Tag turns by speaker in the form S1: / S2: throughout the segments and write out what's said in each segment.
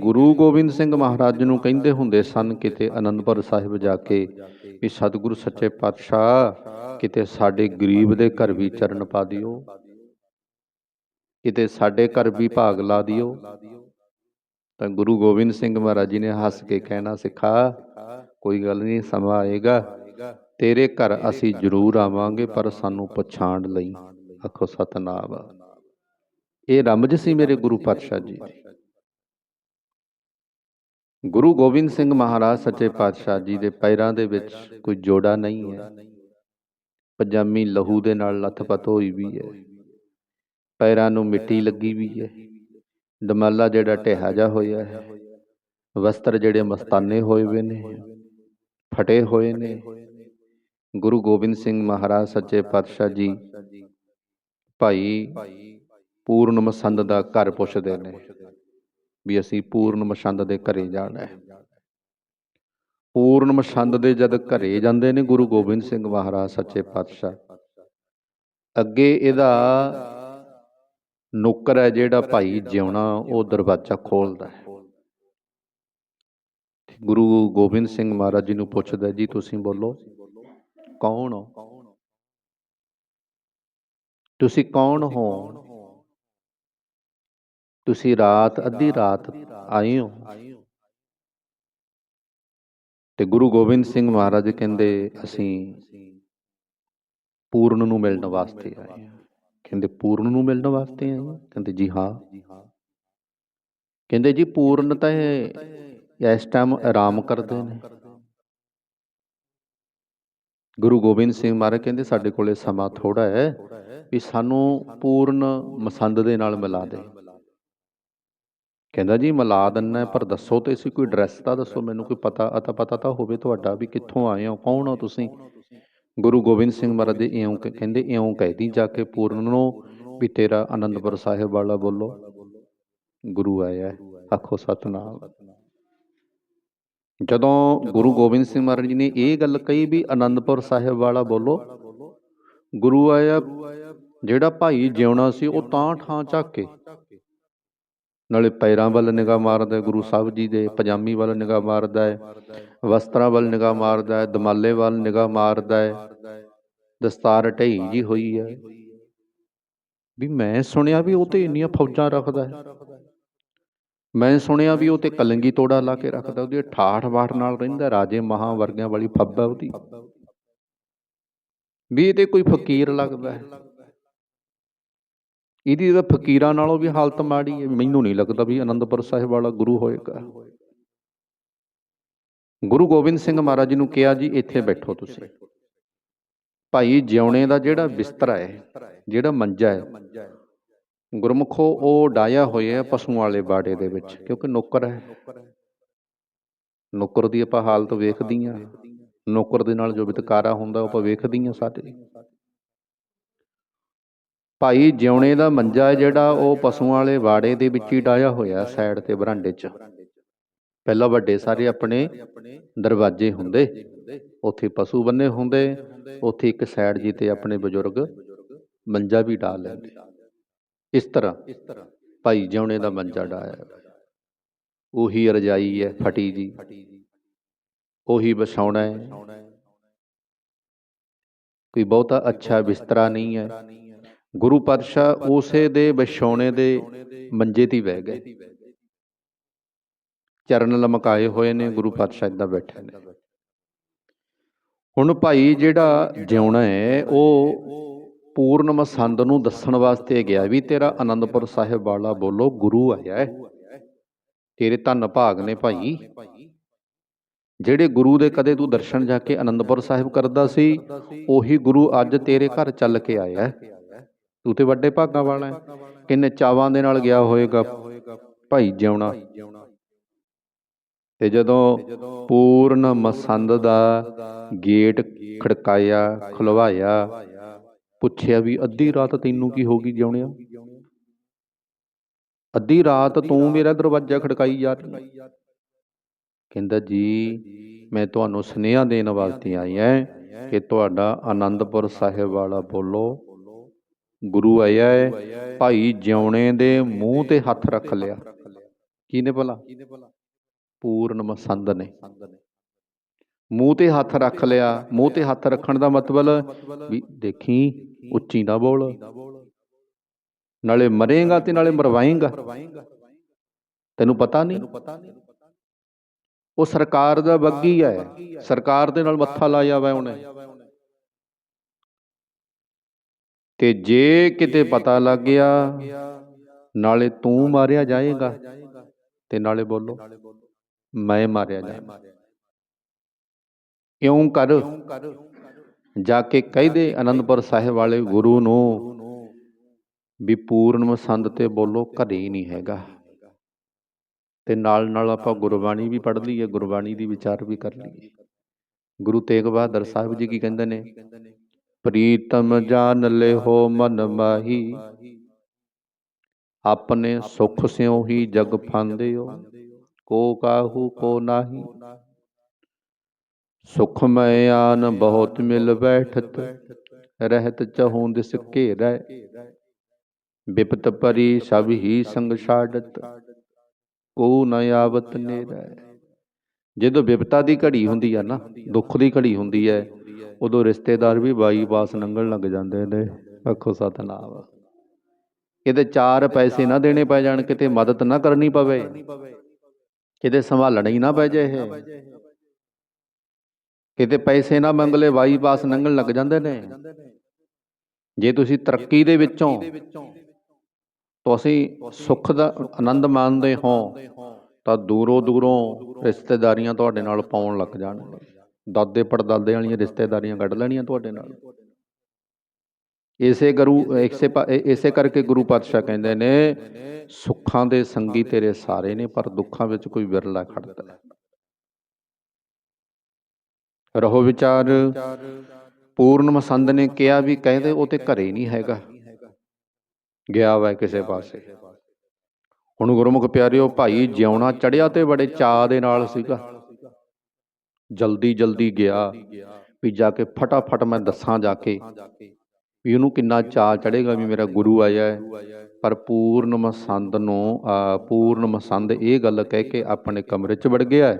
S1: ਗੁਰੂ ਗੋਬਿੰਦ ਸਿੰਘ ਮਹਾਰਾਜ ਨੂੰ ਕਹਿੰਦੇ ਹੁੰਦੇ ਸਨ, ਕਿਤੇ ਅਨੰਦਪੁਰ ਸਾਹਿਬ ਜਾ ਕੇ ਵੀ ਸਤਿਗੁਰੂ ਸੱਚੇ ਪਾਤਸ਼ਾਹ, ਕਿਤੇ ਸਾਡੇ ਗਰੀਬ ਦੇ ਘਰ ਵੀ ਚਰਨ ਪਾ ਦਿਓ। ਕਿਤੇ ਸਾਡੇ ਘਰ ਵੀ ਭਾਗ ਲਾ ਦਿਓ। ਤਾਂ ਗੁਰੂ ਗੋਬਿੰਦ ਸਿੰਘ ਮਹਾਰਾਜ ਜੀ ਨੇ ਹੱਸ ਕੇ ਕਹਿਣਾ, ਸਿੱਖਾ, ਕੋਈ ਗੱਲ ਨਹੀਂ, ਸਮਾਂ ਆਏਗਾ। ਤੇਰੇ ਘਰ ਅਸੀਂ ਜ਼ਰੂਰ ਆਵਾਂਗੇ, ਪਰ ਸਾਨੂੰ ਪਛਾਣ ਲਈ ਆਖੋ ਸਤਨਾਮ। ਇਹ ਰਮਜ ਸੀ ਮੇਰੇ ਗੁਰੂ ਪਾਤਸ਼ਾਹ ਜੀ। ਦੀ ਗੁਰੂ ਗੋਬਿੰਦ ਸਿੰਘ ਮਹਾਰਾਜ ਸੱਚੇ ਪਾਤਸ਼ਾਹ ਜੀ ਦੇ ਪੈਰਾਂ ਦੇ ਵਿੱਚ ਕੋਈ ਜੋੜਾ ਨਹੀਂ ਹੈ। ਪਜਾਮੀ ਲਹੂ ਦੇ ਨਾਲ ਲੱਥਪੱਥ ਹੋਈ ਵੀ ਹੈ। ਪੈਰਾਂ ਨੂੰ ਮਿੱਟੀ ਲੱਗੀ ਵੀ ਹੈ। ਦਮਾਲਾ ਜਿਹੜਾ ਢਿਹਾ ਜਾ ਹੋਇਆ ਹੈ। ਵਸਤਰ ਜਿਹੜੇ ਮਸਤਾਨੇ ਹੋਏ ਵੇ ਨੇ, ਫਟੇ ਹੋਏ ਨੇ। ਗੁਰੂ ਗੋਬਿੰਦ ਸਿੰਘ ਮਹਾਰਾਜ ਸੱਚੇ ਪਾਤਸ਼ਾਹ ਜੀ, ਭਾਈ ਪੂਰਨ ਮਸੰਦ ਦਾ ਘਰ ਪੁੱਛਦੇ ਨੇ। ਵੀ ਅਸੀਂ ਪੂਰਨ ਮਛੰਦ ਦੇ ਘਰੇ ਜਾਣਾ ਹੈ। ਪੂਰਨ ਮਛੰਦ ਦੇ ਜਦ ਘਰੇ ਜਾਂਦੇ ਨੇ ਗੁਰੂ ਗੋਬਿੰਦ ਸਿੰਘ ਮਹਾਰਾਜ ਸੱਚੇ ਪਾਤਸ਼ਾਹ, ਅੱਗੇ ਇਹਦਾ ਨੌਕਰ ਹੈ ਜਿਹੜਾ ਭਾਈ ਜਿਉਣਾ, ਉਹ ਦਰਵਾਜ਼ਾ ਖੋਲਦਾ ਹੈ। ਗੁਰੂ ਗੋਬਿੰਦ ਸਿੰਘ ਮਹਾਰਾਜ ਜੀ ਨੂੰ ਪੁੱਛਦਾ ਜੀ, ਤੁਸੀਂ ਬੋਲੋ, ਕੌਣ ਹੋ? ਤੁਸੀਂ ਕੌਣ ਹੋ? ਤੁਸੀਂ ਰਾਤ ਅੱਧੀ ਰਾਤ ਆਏ ਹੋ ਤੇ ਗੁਰੂ ਗੋਬਿੰਦ ਸਿੰਘ ਮਹਾਰਾਜ ਕਹਿੰਦੇ ਅਸੀਂ ਪੂਰਨ ਨੂੰ ਮਿਲਣ ਵਾਸਤੇ ਆਏ ਹਾਂ। ਕਹਿੰਦੇ ਪੂਰਨ ਨੂੰ ਮਿਲਣ ਵਾਸਤੇ ਆਏ ਹਾਂ? ਕਹਿੰਦੇ ਜੀ ਹਾਂ। ਕਹਿੰਦੇ ਜੀ ਪੂਰਨ ਤਾਂ ਇਸ ਟਾਈਮ ਆਰਾਮ ਕਰਦੇ ਨੇ। ਗੁਰੂ ਗੋਬਿੰਦ ਸਿੰਘ ਮਹਾਰਾਜ ਕਹਿੰਦੇ ਸਾਡੇ ਕੋਲੇ ਸਮਾਂ ਥੋੜਾ ਹੈ ਵੀ ਸਾਨੂੰ ਪੂਰਨ ਮਸੰਦ ਦੇ ਨਾਲ ਮਿਲਾ ਦੇ ਕਹਿੰਦਾ ਜੀ ਮਿਲਾ ਦਿੰਨਾ ਪਰ ਦੱਸੋ ਤੇ ਸੀ ਕੋਈ ਐਡਰੈਸ ਤਾਂ ਦੱਸੋ, ਮੈਨੂੰ ਕੋਈ ਪਤਾ, ਅਤਾ ਪਤਾ ਤਾਂ ਹੋਵੇ ਤੁਹਾਡਾ ਵੀ ਕਿੱਥੋਂ ਆਏ ਹੋ, ਕੌਣ ਹੋ ਤੁਸੀਂ? ਗੁਰੂ ਗੋਬਿੰਦ ਸਿੰਘ ਮਹਾਰਾਜ ਦੇ ਇਉਂ ਕਹਿੰਦੇ ਇਉਂ ਕਹਿਦੀ ਜਾ ਕੇ ਪੂਰਨ ਨੂੰ ਵੀ ਤੇਰਾ ਆਨੰਦਪੁਰ ਸਾਹਿਬ ਵਾਲਾ ਬੋਲੋ। ਗੁਰੂ ਆਇਆ ਆਖੋ ਸਤਨਾਮ। ਜਦੋਂ ਗੁਰੂ ਗੋਬਿੰਦ ਸਿੰਘ ਮਹਾਰਾਜ ਜੀ ਨੇ ਇਹ ਗੱਲ ਕਹੀ ਵੀ ਆਨੰਦਪੁਰ ਸਾਹਿਬ ਵਾਲਾ ਬੋਲੋ, ਗੁਰੂ ਆਇਆ, ਜਿਹੜਾ ਭਾਈ ਜਿਉਣਾ ਸੀ ਉਹ ਤਾਂ ਠਾਂ ਝੱਕ ਕੇ ਨਾਲੇ ਪੈਰਾਂ ਵੱਲ ਨਿਗਾਹ ਮਾਰਦਾ ਗੁਰੂ ਸਾਹਿਬ ਜੀ ਦੇ ਪਜਾਮੀ ਵੱਲ ਨਿਗਾਹ ਮਾਰਦਾ ਹੈ, ਵਸਤਰਾਂ ਵੱਲ ਨਿਗਾਹ ਮਾਰਦਾ ਹੈ, ਦਮਾਲੇ ਵੱਲ ਨਿਗਾਹ ਮਾਰਦਾ ਹੈ। ਦਸਤਾਰ ਢਈ ਜੀ ਹੋਈ ਹੈ। ਵੀ ਮੈਂ ਸੁਣਿਆ ਵੀ ਉਹ ਤੇ ਇੰਨੀਆਂ ਫੌਜਾਂ ਰੱਖਦਾ ਹੈ। ਮੈਂ ਸੁਣਿਆ ਵੀ ਉਹ ਤੇ ਕਲੰਗੀ ਤੋੜਾ ਲਾ ਕੇ ਰੱਖਦਾ, ਉਹਦੀ ਠਾਠ ਬਾਠ ਨਾਲ ਰਹਿੰਦਾ, ਰਾਜੇ ਮਹਾਂ ਵਰਗਿਆਂ ਵਾਲੀ ਫੱਬ ਹੈ ਉਹਦੀ। ਵੀ ਇਹ ਤੇ ਕੋਈ ਫਕੀਰ ਲੱਗਦਾ ਹੈ। ਇਹਦੀ ਤਾਂ ਫਕੀਰਾਂ ਨਾਲੋਂ ਵੀ ਹਾਲਤ ਮਾੜੀ ਹੈ। ਮੈਨੂੰ ਨਹੀਂ ਲੱਗਦਾ ਵੀ ਆਨੰਦਪੁਰ ਸਾਹਿਬ ਵਾਲਾ ਗੁਰੂ ਹੋਏਗਾ। ਗੁਰੂ ਗੋਬਿੰਦ ਸਿੰਘ ਮਹਾਰਾਜ ਜੀ ਨੂੰ ਕਿਹਾ ਜੀ, ਇੱਥੇ ਬੈਠੋ ਤੁਸੀਂ। ਭਾਈ ਜਿਉਣੇ ਦਾ ਜਿਹੜਾ ਬਿਸਤਰਾ ਹੈ, ਜਿਹੜਾ ਮੰਜਾ ਹੈ, ਗੁਰਮੁਖੋ ਉਹ ਡਾਇਆ ਹੋਇਆ ਹੈ ਪਸ਼ੂਆਂ ਵਾਲੇ ਬਾੜੇ ਦੇ ਵਿੱਚ, ਕਿਉਂਕਿ ਨੌਕਰ ਹੈ। ਨੌਕਰ ਦੀ ਆਪਾਂ ਹਾਲਤ ਵੇਖਦੀ ਆ ਨੌਕਰ ਦੇ ਨਾਲ ਜੋ ਵਿਤਕਾਰਾ ਹੁੰਦਾ, ਉਹ ਆਪਾਂ ਵੇਖਦੀ ਆ ਸਾਡੇ ਭਾਈ ਜਿਉਣੇ ਦਾ ਮੰਜਾ ਹੈ ਜਿਹੜਾ, ਉਹ ਪਸ਼ੂਆਂ ਵਾਲੇ ਬਾੜੇ ਦੇ ਵਿੱਚ ਹੀ ਡਾਇਆ ਹੋਇਆ ਸਾਈਡ ਤੇ ਬਰਾਂਡੇ 'ਚ। ਪਹਿਲਾਂ ਵੱਡੇ ਸਾਰੇ ਆਪਣੇ ਦਰਵਾਜ਼ੇ ਹੁੰਦੇ, ਉੱਥੇ ਪਸ਼ੂ ਬੰਨੇ ਹੁੰਦੇ, ਉੱਥੇ ਇੱਕ ਸਾਈਡ ਜੀ ਤੇ ਆਪਣੇ ਬਜ਼ੁਰਗ ਮੰਜਾ ਵੀ ਢਾ ਲੈਂਦੇ। ਇਸ ਤਰ੍ਹਾਂ ਭਾਈ ਜਿਉਣੇ ਦਾ ਮੰਜਾ ਡਾਇਆ ਉਹੀ ਰਜਾਈ ਹੈ, ਫਟੀ ਜੀ। ਉਹੀ ਵਿਛਾਉਣਾ ਹੈ। ਕੋਈ ਬਹੁਤਾ ਅੱਛਾ ਬਿਸਤਰਾ ਨਹੀਂ ਹੈ। ਗੁਰੂ ਪਾਤਸ਼ਾਹ ਉਸੇ ਦੇ ਵਿਛਾਉਣੇ ਦੇ ਮੰਜੇ ਤੇ ਬਹਿ ਗਏ। ਚਰਨ ਲਮਕਾਏ ਹੋਏ ਨੇ, ਗੁਰੂ ਪਾਤਸ਼ਾਹ ਇਦਾਂ ਬੈਠੇ ਨੇ। ਹੁਣ ਭਾਈ ਜਿਹੜਾ ਜਿਉਣਾ ਹੈ, ਉਹ ਪੂਰਨ ਮਸੰਦ ਨੂੰ ਦੱਸਣ ਵਾਸਤੇ ਗਿਆ ਵੀ, ਤੇਰਾ ਆਨੰਦਪੁਰ ਸਾਹਿਬ ਵਾਲਾ ਬੋਲੋ, ਗੁਰੂ ਆਇਆ ਹੈ। ਤੇਰੇ ਧੰਨ ਭਾਗ ਨੇ ਭਾਈ। ਜਿਹੜੇ ਗੁਰੂ ਦੇ ਕਦੇ ਤੂੰ ਦਰਸ਼ਨ ਜਾ ਕੇ ਆਨੰਦਪੁਰ ਸਾਹਿਬ ਕਰਦਾ ਸੀ, ਉਹੀ ਗੁਰੂ ਅੱਜ ਤੇਰੇ ਘਰ ਚੱਲ ਕੇ ਆਇਆ ਹੈ। ਤੂੰ ਤੇ ਵੱਡੇ ਭਾਗਾਂ ਵਾਲਾ ਹੈ। ਕਿੰਨੇ ਚਾਵਾਂ ਦੇ ਨਾਲ ਗਿਆ ਹੋਏਗਾ ਭਾਈ ਜਿਉਣਾ। ਤੇ ਜਦੋਂ ਪੂਰਨ ਮਸੰਦ ਦਾ ਗੇਟ ਖੜਕਾਇਆ, ਖੁਲਵਾਇਆ, ਪੁੱਛਿਆ ਵੀ ਅੱਧੀ ਰਾਤ ਤੈਨੂੰ ਕੀ ਹੋ ਗਈ ਜਿਉਣਿਆ? ਅੱਧੀ ਰਾਤ ਤੂੰ ਮੇਰਾ ਦਰਵਾਜ਼ਾ ਖੜਕਾਈ ਜਾ ਕਹਿੰਦਾ, ਜੀ, ਮੈਂ ਤੁਹਾਨੂੰ ਸੁਨੇਹਾ ਦੇਣ ਵਾਸਤੇ ਆਈ ਐ ਕਿ ਤੁਹਾਡਾ ਆਨੰਦਪੁਰ ਸਾਹਿਬ ਵਾਲਾ ਬੋਲੋ। ਗੁਰੂ ਆਇਆ ਹੈ ਭਾਈ ਜਿਉਣੇ ਦੇ ਮੂੰਹ ਤੇ ਹੱਥ ਰੱਖ ਲਿਆ। ਕਿਹਨੇ ਭਲਾ? ਪੂਰਨ ਮਸੰਦ ਨੇ। ਮੂੰਹ ਤੇ ਹੱਥ ਰੱਖ ਲਿਆ। ਮੂੰਹ ਤੇ ਹੱਥ ਰੱਖਣ ਦਾ ਮਤਲਬ ਵੀ ਦੇਖੀ ਉੱਚੀ ਨਾ ਬੋਲ। ਨਾਲੇ ਮਰੇਗਾ ਤੇ ਨਾਲੇ ਮਰਵਾਏਗਾ। ਤੈਨੂੰ ਪਤਾ ਨਹੀਂ? ਉਹ ਸਰਕਾਰ ਦਾ ਬੱਗੀ ਹੈ ਸਰਕਾਰ ਦੇ ਨਾਲ ਮੱਥਾ ਲਾਇਆ ਵਾ ਉਹਨੇ। ਤੇ ਜੇ ਕਿਤੇ ਪਤਾ ਲੱਗ ਗਿਆ ਨਾਲੇ ਤੂੰ ਮਾਰਿਆ ਜਾਏਗਾ। ਤੇ ਨਾਲੇ ਬੋਲੋ ਮੈਂ ਮਾਰਿਆ ਜਾਵਾਂ ਇਉਂ ਕਰ। ਜਾ ਕੇ ਕਹਿ ਦੇ ਅਨੰਦਪੁਰ ਸਾਹਿਬ ਵਾਲੇ ਗੁਰੂ ਨੂੰ ਵੀ ਪੂਰਨ ਮਸੰਦ ਤੇ ਬੋਲੋ ਘਰੇ ਹੀ ਨਹੀਂ ਹੈਗਾ। ਤੇ ਨਾਲ ਨਾਲ ਆਪਾਂ ਗੁਰਬਾਣੀ ਵੀ ਪੜ੍ਹ ਲਈਏ ਗੁਰਬਾਣੀ ਦੀ ਵਿਚਾਰ ਵੀ ਕਰ ਲਈਏ। ਗੁਰੂ ਤੇਗ ਬਹਾਦਰ ਸਾਹਿਬ ਜੀ ਕੀ ਕਹਿੰਦੇ ਨੇ? ਪ੍ਰੀਤਮ ਜਾਨ ਲਿਓ ਮਨ ਮਾਹੀ। ਆਪਣੇ ਸੁਖ ਸਿਉ ਹੀ ਜਗ ਫਾਂਦਿਓ, ਕੋ ਕਾਹੂ ਕੋ ਨਾਹੀ। ਸੁਖ ਮੈਂ ਆਨ ਬਹੁਤ ਮਿਲ ਬੈਠਤ, ਰਹਿਤ ਚਹੂੰ ਦਿਸ ਘੇਰੈ। ਬਿਪਤ ਪਰੀ ਸਭ ਹੀ ਸੰਗ ਛਾੜਤ, ਕੋ ਨ ਆਵਤ ਨੇਰੈ। ਜਦੋਂ ਬਿਪਤਾ ਦੀ ਘੜੀ ਹੁੰਦੀ ਆ ਨਾ, ਦੁੱਖ ਦੀ ਘੜੀ ਹੁੰਦੀ ਹੈ ਉਦੋਂ ਰਿਸ਼ਤੇਦਾਰ ਵੀ ਬਾਈਪਾਸ ਲੰਘਣ ਲੱਗ ਜਾਂਦੇ ਨੇ। ਆਖੋ ਸਤਨਾਮ। ਕਿਤੇ ਚਾਰ ਪੈਸੇ ਨਾ ਦੇਣੇ ਪੈ ਜਾਣ ਕਿਤੇ ਮਦਦ ਨਾ ਕਰਨੀ ਪਵੇ। ਕਿਤੇ ਸੰਭਾਲਣਾ ਹੀ ਨਾ ਪੈ ਜਾਏ ਇਹ। ਕਿਤੇ ਪੈਸੇ ਨਾ ਮੰਗਲੇ ਬਾਈਪਾਸ ਲੰਘਣ ਲੱਗ ਜਾਂਦੇ ਨੇ। ਜੇ ਤੁਸੀਂ ਤਰੱਕੀ ਦੇ ਵਿੱਚੋਂ ਤੁਸੀਂ ਸੁੱਖ ਦਾ ਆਨੰਦ ਮਾਣਦੇ ਹੋ ਤਾਂ ਦੂਰੋਂ ਦੂਰੋਂ ਰਿਸ਼ਤੇਦਾਰੀਆਂ ਤੁਹਾਡੇ ਨਾਲ ਪਾਉਣ ਲੱਗ ਜਾਣਗੇ ਦਾਦੇ ਪੜਦਾਦੇ ਵਾਲੀਆਂ ਰਿਸ਼ਤੇਦਾਰੀਆਂ ਕੱਢ ਲੈਣੀਆਂ ਤੁਹਾਡੇ ਨਾਲ। ਇਸੇ ਗੁਰੂ ਇਸੇ ਪਾ- ਇਸੇ ਕਰਕੇ ਗੁਰੂ ਪਾਤਸ਼ਾਹ ਕਹਿੰਦੇ ਨੇ, ਸੁੱਖਾਂ ਦੇ ਸੰਗੀ ਤੇਰੇ ਸਾਰੇ ਨੇ, ਪਰ ਦੁੱਖਾਂ ਵਿੱਚ ਕੋਈ ਵਿਰਲਾ ਖੜਦਾ ਹੈ ਰਹੋ ਵਿਚਾਰ, ਪੂਰਨ ਮਸੰਦ ਨੇ ਕਿਹਾ ਵੀ ਕਹਿੰਦੇ ਉਹ ਤੇ ਘਰੇ ਨਹੀਂ ਹੈਗਾ। ਗਿਆ ਵਾ ਕਿਸੇ ਪਾਸੇ। ਹੁਣ ਗੁਰਮੁਖ ਪਿਆਰਿਓ, ਭਾਈ ਜਿਉਣਾ ਚੜਿਆ ਤੇ ਬੜੇ ਚਾਅ ਦੇ ਨਾਲ ਸੀਗਾ। ਜਲਦੀ ਜਲਦੀ ਗਿਆ ਵੀ ਜਾ ਕੇ ਫਟਾਫਟ ਮੈਂ ਦੱਸਾਂ ਜਾ ਕੇ ਵੀ ਉਹਨੂੰ ਕਿੰਨਾ ਚਾਅ ਚੜੇਗਾ ਵੀ ਮੇਰਾ ਗੁਰੂ ਆਇਆ ਹੈ। ਪਰ ਪੂਰਨ ਮਸੰਦ ਨੂੰ ਆ, ਪੂਰਨ ਮਸੰਦ ਇਹ ਗੱਲ ਕਹਿ ਕੇ ਆਪਣੇ ਕਮਰੇ 'ਚ ਵੜ ਗਿਆ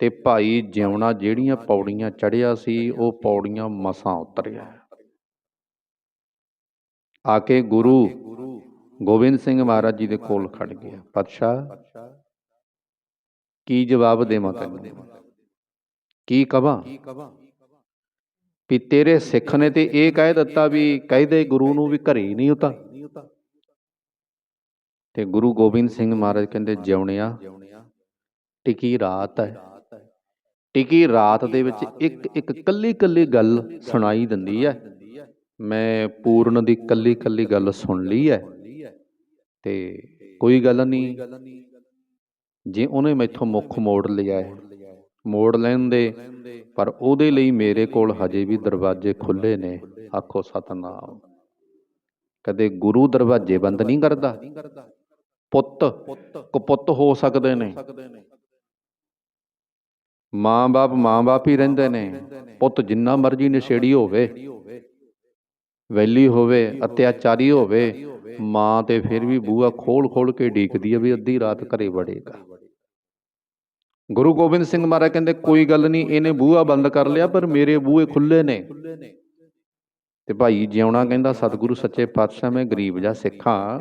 S1: ਤੇ ਭਾਈ ਜਿਉਣਾ ਜਿਹੜੀਆਂ ਪੌੜੀਆਂ ਚੜਿਆ ਸੀ ਉਹ ਪੌੜੀਆਂ ਮਸਾਂ ਉਤਰਿਆ। ਆ ਕੇ ਗੁਰੂ ਗੋਬਿੰਦ ਸਿੰਘ ਮਹਾਰਾਜ ਜੀ ਦੇ ਕੋਲ ਖੜ ਗਿਆ। ਪਾਤਸ਼ਾਹ ਕੀ ਜਵਾਬ ਦੇਵਾਂ ਤੈਨੂੰ? ਕੀ ਕਵਾਂ? ਵੀ ਤੇਰੇ ਸਿੱਖ ਨੇ ਤੇ ਇਹ ਕਹਿ ਦਿੱਤਾ ਵੀ ਕਹਿਦੇ ਗੁਰੂ ਨੂੰ ਵੀ ਘਰੇ ਨਹੀਂ ਉਤਾ ਤੇ ਗੁਰੂ ਗੋਬਿੰਦ ਸਿੰਘ ਮਹਾਰਾਜ ਕਹਿੰਦੇ ਜਿਉਣਿਆ ਟਿਕੀ ਰਾਤ ਹੈ। ਟਿਕੀ ਰਾਤ ਦੇ ਵਿੱਚ ਇੱਕ ਇੱਕ ਕੱਲੀ ਕੱਲੀ ਗੱਲ ਸੁਣਾਈ ਦਿੰਦੀ ਹੈ। ਮੈਂ ਪੂਰਨ ਦੀ ਕੱਲੀ ਕੱਲੀ ਗੱਲ ਸੁਣ ਲਈ ਹੈ। ਤੇ ਕੋਈ ਗੱਲ ਨਹੀਂ, ਜੇ ਉਹਨੇ ਮੈਥੋਂ ਮੁੱਖ ਮੋੜ ਲਿਆ ਹੈ ਮੋੜ ਲੈਂਦੇ, ਪਰ ਉਹਦੇ ਲਈ ਮੇਰੇ ਕੋਲ ਹਜੇ ਵੀ ਦਰਵਾਜ਼ੇ ਖੁੱਲੇ ਨੇ। ਆਖੋ, ਸਤਨਾਮ। ਕਦੇ ਗੁਰੂ ਦਰਵਾਜ਼ੇ ਬੰਦ ਨਹੀਂ ਕਰਦਾ? ਪੁੱਤ, ਕਪੁੱਤ ਹੋ ਸਕਦੇ ਨੇ। ਮਾਂ-ਬਾਪ ਮਾਂ-ਬਾਪ ਹੀ ਰਹਿੰਦੇ ਨੇ। ਪੁੱਤ ਜਿੰਨਾ ਮਰਜ਼ੀ ਨਸ਼ੇੜੀ ਹੋਵੇ, ਵੈਲੀ ਹੋਵੇ, ਅਤਿਆਚਾਰੀ ਹੋਵੇ, ਮਾਂ ਤੇ ਫਿਰ ਵੀ ਬੂਆ ਖੋਲ ਖੋਲ ਕੇ ਢੀਕਦੀ ਹੈ ਵੀ ਅੱਧੀ ਰਾਤ ਘਰੇ ਵੜੇਗਾ। ਗੁਰੂ ਗੋਬਿੰਦ ਸਿੰਘ ਮਹਾਰਾਜ ਕਹਿੰਦੇ, ਕੋਈ ਗੱਲ ਨਹੀਂ, ਇਹਨੇ ਬੂਹਾ ਬੰਦ ਕਰ ਲਿਆ, ਪਰ ਮੇਰੇ ਬੂਹੇ ਖੁੱਲੇ ਨੇ। ਤੇ ਭਾਈ ਜਿਉਣਾ ਕਹਿੰਦਾ, ਸਤਿਗੁਰੂ ਸੱਚੇ ਪਾਤਸ਼ਾਹ, ਮੈਂ ਗਰੀਬ ਜਿਹਾ ਸਿੱਖਾਂ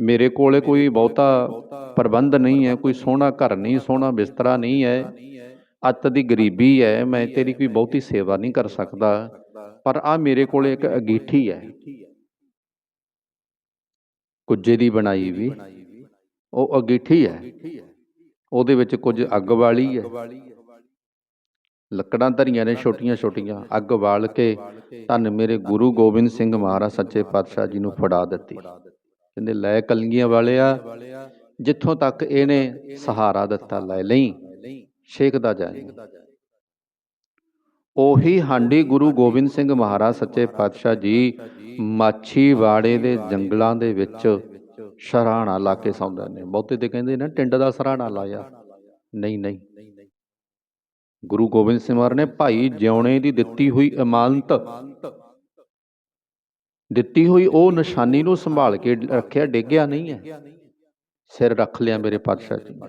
S1: ਮੇਰੇ ਕੋਲੇ ਕੋਈ ਬਹੁਤਾ ਪ੍ਰਬੰਧ ਨਹੀਂ ਹੈ, ਕੋਈ ਸੋਹਣਾ ਘਰ ਨਹੀਂ, ਸੋਹਣਾ ਬਿਸਤਰਾ ਨਹੀਂ ਹੈ। ਅੱਤ ਦੀ ਗਰੀਬੀ ਹੈ, ਮੈਂ ਤੇਰੀ ਕੋਈ ਬਹੁਤੀ ਸੇਵਾ ਨਹੀਂ ਕਰ ਸਕਦਾ। ਪਰ ਆ ਮੇਰੇ ਕੋਲੇ ਇੱਕ ਅਗੀਠੀ ਹੈ। ਕੁੱਜੇ ਦੀ ਬਣਾਈ ਵੀ, ਉਹ ਅਗੀਠੀ ਹੈ। ਉਹਦੇ ਵਿੱਚ ਕੁਝ ਅੱਗ ਵਾਲੀ ਹੈ। ਲੱਕੜਾਂ ਧਰੀਆਂ ਨੇ ਛੋਟੀਆਂ ਛੋਟੀਆਂ ਅੱਗ ਬਾਲ ਕੇ ਧੰਨ ਮੇਰੇ ਗੁਰੂ ਗੋਬਿੰਦ ਸਿੰਘ ਮਹਾਰਾਜ ਸੱਚੇ ਪਾਤਸ਼ਾਹ ਜੀ ਨੂੰ ਫੜਾ ਦਿੱਤੀ। ਕਹਿੰਦੇ ਲੈ ਕਲਗੀਆਂ ਵਾਲਿਆ ਜਿੱਥੋਂ ਤੱਕ ਇਹਨੇ ਸਹਾਰਾ ਦਿੱਤਾ ਲੈ ਲਈ। ਛੇਕਦਾ ਜਾਏਗਾ ਉਹੀ ਹਾਂਡੀ ਗੁਰੂ ਗੋਬਿੰਦ ਸਿੰਘ ਮਹਾਰਾਜ ਸੱਚੇ ਪਾਤਸ਼ਾਹ ਜੀ ਮਾਛੀਵਾੜੇ ਦੇ ਜੰਗਲਾਂ ਦੇ ਵਿੱਚ ਸ਼ਰਾਣਾ ਲਾ ਕੇ ਸੌਂਦੇ ਨੇ। ਬਹੁਤੇ ਤੇ ਕਹਿੰਦੇ ਨੇ, ਟਿੰਡ ਦਾ ਸਰਾਣਾ ਲਾਇਆ। ਨਹੀਂ ਨਹੀਂ। ਗੁਰੂ ਗੋਬਿੰਦ ਸਿੰਘ ਮਹਾਰਾਜ ਨੇ ਭਾਈ ਜਿਉਣੇ ਦੀ ਦਿੱਤੀ ਹੋਈ ਇਮਾਨਤ ਦਿੱਤੀ ਹੋਈ ਉਹ ਨਿਸ਼ਾਨੀ ਨੂੰ ਸੰਭਾਲ ਕੇ ਰੱਖਿਆ, ਡਿੱਗਿਆ ਨਹੀਂ ਹੈ। ਸਿਰ ਰੱਖ ਲਿਆ ਮੇਰੇ ਪਾਤਸ਼ਾਹ ਜੀ।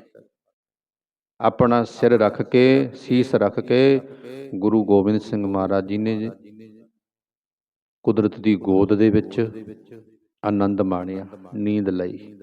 S1: ਆਪਣਾ ਸਿਰ ਰੱਖ ਕੇ, ਸੀਸ ਰੱਖ ਕੇ ਗੁਰੂ ਗੋਬਿੰਦ ਸਿੰਘ ਮਹਾਰਾਜ ਜੀ ਨੇ ਕੁਦਰਤ ਦੀ ਗੋਦ ਦੇ ਵਿੱਚ ਆਨੰਦ ਮਾਣਿਆ ਨੀਂਦ ਲਈ।